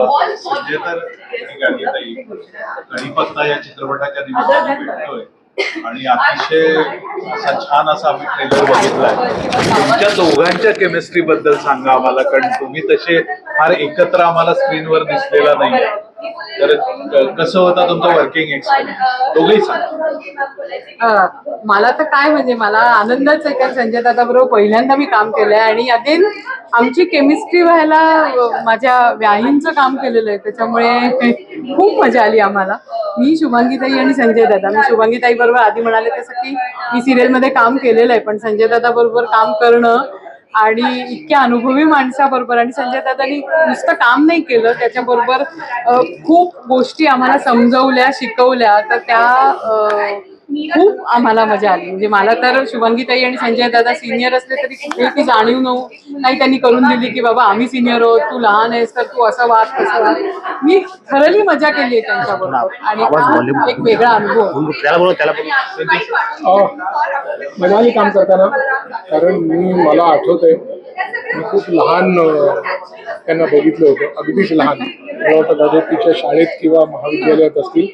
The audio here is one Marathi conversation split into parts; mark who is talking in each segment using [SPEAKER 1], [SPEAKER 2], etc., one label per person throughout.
[SPEAKER 1] म्हणजे तर कढीपत्ता या चित्रपटाच्या निमित्ताने भेटतोय. आणि अतिशय असा छान असा आम्ही ट्रेलर बघितलाय. तुमच्या दोघांच्या केमिस्ट्री बद्दल सांगा आम्हाला कारण तुम्ही तसे फार एकत्र आम्हाला स्क्रीनवर दिसलेला नाही तर कसं होता तुमचं वर्किंग एक्सपिरियन्स दोघेही सांगा.
[SPEAKER 2] मला तर काय म्हणजे मला आनंदच आहे कारण संजय दादा बरोबर पहिल्यांदा मी काम केलंय आणि अगेन आमची केमिस्ट्री व्हायला माझ्या व्याहींचं काम केलेलं आहे त्याच्यामुळे खूप मजा आली आम्हाला. मी शुभांगीताई आणि संजय दादा. मी शुभांगीताई बरोबर आधी म्हणाले तसं की मी सिरियलमध्ये काम केलेलं आहे पण संजय दादा बरोबर काम करणं आणि इतक्या अनुभवी माणसाबरोबर आणि संजय दादानी नुसतं काम नाही केलं त्याच्याबरोबर खूप गोष्टी आम्हाला समजवल्या शिकवल्या. तर त्या खूप आम्हाला मजा आली. म्हणजे मला तर शुभांगीताई आणि संजय दादा सिनियर असले तरी कुठे जाणीव नाही त्यांनी करून दिली की बाबा आम्ही सिनियर आहोत तू लहान आहेस तर तू असं वाद तसं वाद. मी खरंली मजा केली आहे त्यांच्याबरोबर. आणि एक वेगळा अनुभव.
[SPEAKER 3] मजा आली काम करताना कारण मी मला आठवत आहे मी खूप लहान त्यांना बघितलं होतं. अगदीच लहान. मला वाटतं कदाचित तिच्या शाळेत किंवा महाविद्यालयात असतील.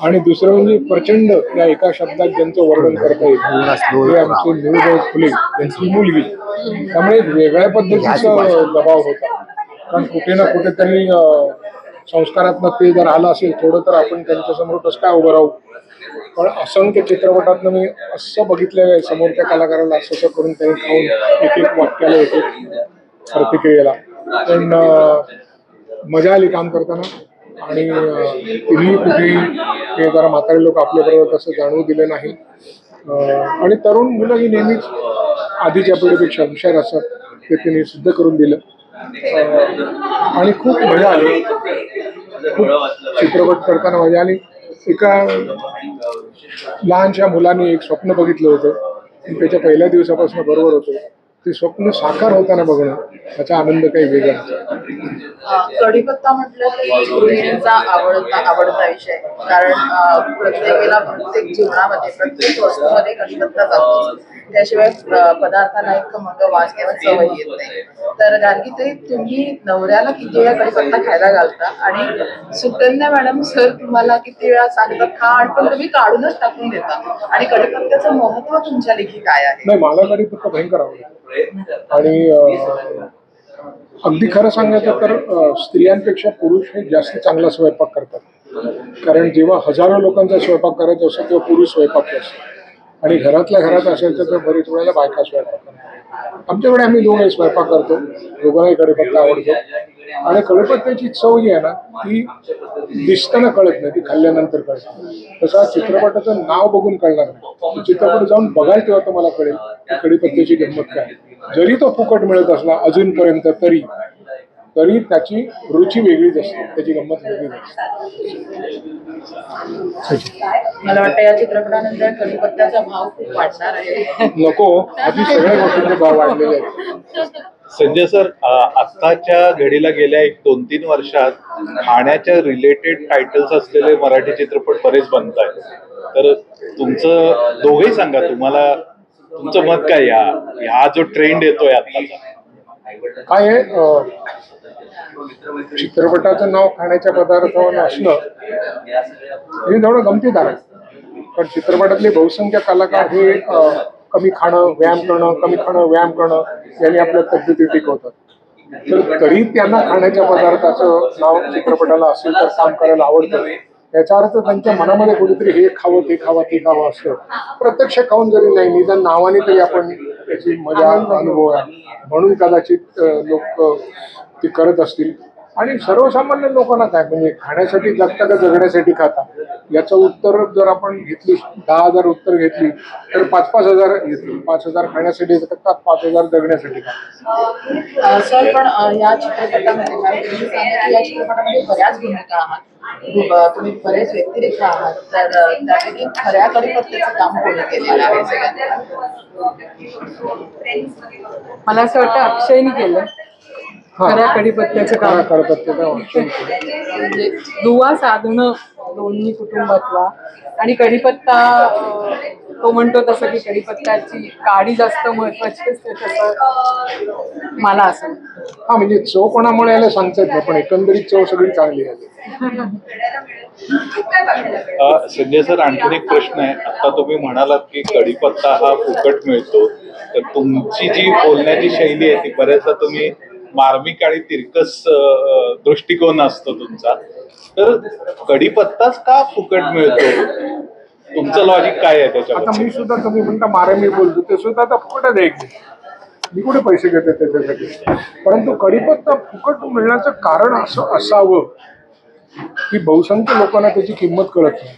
[SPEAKER 3] आणि दुसरं म्हणजे प्रचंड या एका शब्दात ज्यांचं वर्णन करता येईल आमचे निरुबळ फुले यांची मुलगी. त्यामुळे एक वेगळ्या पद्धतीचा दबाव होता. कारण कुठे ना कुठेतरी अं, संस्कारातनं ते जर आलं असेल थोडं तर आपण त्यांच्यासमोर कसं काय उभं राहू? पण असंख्य चित्रपटातनं मी असं बघितलेलं आहे समोरच्या कलाकाराला असं असं करून त्यांनी खाऊन एक एक वाक्याला एक एक प्रतिक्रियेला. पण मजा आली काम करताना आणि तुम्ही कुठेही हे जरा म्हातारे लोक आपल्याबरोबर तसं जाणवू दिलं नाही. आणि तरुण मुलं ही नेहमीच आधीच्या पिढीपेक्षा हुशार असतात ते त्यांनी सिद्ध करून दिलं. आणि खूप मजा आली. खूप चित्रपट करताना मजा आली. एका लहानशा मुलांनी एक स्वप्न बघितलं होतं. त्याच्या पहिल्या दिवसापासून बरोबर होतं. ते स्वप्न साकार होताना बघणं त्याचा आनंद काही वेगळा
[SPEAKER 4] कढीपत्ता म्हटलं की गृहिणींचा आवडता आवडता विषय कारण प्रत्येकाला प्रत्येक जीवनामध्ये प्रत्येक वस्तूमध्ये कढीपत्ता जातो त्याशिवाय पदार्थाला एक खमंग वास किंवा सवय येत नाही. तर गार्गीताई तुम्ही नवऱ्याला किती वेळा कढीपत्ता खायला घालता? आणि सुकन्या मॅडम सर तुम्हाला किती वेळा सांगतात खा आणि पण तुम्ही काढूनच टाकून देता. आणि कढीपत्त्याचं महत्त्व तुमच्या लेखी काय आहे?
[SPEAKER 3] नाही मला कधी फक्त भयंकर आवडतं. आणि अगदी खरं सांगायचं तर स्त्रियांपेक्षा पुरुष हे जास्त चांगला स्वयंपाक करतात. कारण जेव्हा हजारो लोकांचा स्वयंपाक करायचा असतो तेव्हा पुरुष स्वयंपाक असतो आणि घरातल्या घरात असेल तर बरेच वेळेला बायका स्वयंपाक करतात. आमच्याकडे आम्ही दोघे स्वयंपाक करतो. दोघांनाही कढीपत्ता आवडतो. आणि कडीपत्त्याची चव जी आहे ना ती दिसताना कळत नाही ती खाल्ल्यानंतर कळत तसा चित्रपटाचं नाव बघून कळणार नाही. चित्रपट जाऊन बघाल तेव्हा तुम्हाला कळेल की कडीपत्त्याची किंमत काय जरी तो फुकट मिळत असला अजूनपर्यंत तरी तरी त्याची रुची वेगळीच असते त्याची गंमत वेगळीच असते.
[SPEAKER 4] मला वाटतं या चित्रपटानंतर कढीपत्त्याचा भाव खूप वाढणार आहे.
[SPEAKER 3] नको आधी सगळ्या गोष्टींचे भाव वाढलेले आहेत.
[SPEAKER 1] संजय सर आत्ताच्या घडीला गेल्या एक दोन तीन वर्षात खाण्याच्या रिलेटेड टायटल्स असलेले मराठी चित्रपट बरेच बनत आहेत. तर तुमचं दोघेही सांगा तुम्हाला तुमचं मत काय या हा जो ट्रेंड येतोय आत्ताचा.
[SPEAKER 3] काय आहे? चित्रपटाचं नाव खाण्याच्या पदार्थावर असणं हे थोडं गमतीदार आहे. पण चित्रपटातले बहुसंख्य कलाकार हे कमी खाणं व्यायाम करणं कमी खाणं व्यायाम करणं यांनी आपल्या तब्येती टिकवतात तर तरी त्यांना खाण्याच्या पदार्थाचं नाव चित्रपटाला असेल तर काम करायला आवडतं. याचा अर्थ त्यांच्या मनामध्ये कुठेतरी हे खावं ते खावं ते खावं असतं. प्रत्यक्ष खाऊन जरी नाही निदान नावाने तरी आपण त्याची मजा अनुभव म्हणून कदाचित लोक ते करत असतील. आणि सर्वसामान्य लोकांना काय? म्हणजे खाण्यासाठी जगता का जगण्यासाठी खाता? याचं उत्तर जर आपण घेतली दहा हजार उत्तर घेतली तर पाच पाच हजार येतील पाच हजार खाण्यासाठी जगतात पाच हजार जगण्यासाठी खातात
[SPEAKER 4] अ, सर पण या चित्रपटामध्ये या बऱ्याच भूमिका आहात. तुम्ही बरेच व्यक्तिरेखा आहात. तर त्यापैकी खऱ्या काम कोणी केलेलं आहे? सगळ्यांना
[SPEAKER 2] मला असं वाटतं अक्षयनी केलं. खऱ्या कढीपत्त्याचं काम.
[SPEAKER 3] कडपत्त्याचा
[SPEAKER 2] म्हणजे दुवा साधणं दोन्ही कुटुंबातला. आणि कढीपत्ता अं, तो म्हणतो तसं की कढीपत्त्याची काडी जास्त महत्वाची असते तसं मला असं वाटतं.
[SPEAKER 3] हा म्हणजे चवपणामुळे याला सांगता येत नाही पण एकंदरीत चव सगळी चांगली आहे.
[SPEAKER 1] अ, संजय सर आणखीन एक प्रश्न आहे. आता तुम्ही म्हणालात की कढीपत्ता हा फुकट मिळतो. तर तुमची जी बोलण्याची शैली आहे ती बऱ्याचदा तुम्ही मार्मिक आणि तिरकस दृष्टिकोन असतो तुमचा. तर कढीपत्ताच का फुकट मिळतो? तुमचं लॉजिक काय आहे
[SPEAKER 3] आता मी सुद्धा तुम्ही म्हणता मारे मी बोलतो ते सुद्धा आता फुकटच आहे मी कुठे पैसे घेते त्याच्यासाठी? परंतु कढीपत्ता फुकट मिळण्याचं कारण असं असावं की बहुसंख्य लोकांना त्याची किंमत कळत नाही.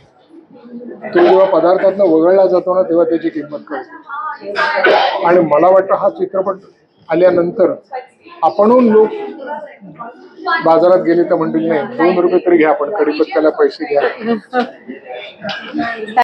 [SPEAKER 3] तो जेव्हा पदार्थातनं वगळला जातो ना तेव्हा त्याची किंमत कळते. आणि मला वाटतं हा चित्रपट आल्यानंतर आपणहून लोक बाजारात गेले तर म्हणतील नाही दोन रुपये तरी घ्या आपण कडीपत्त्याला पैसे घ्या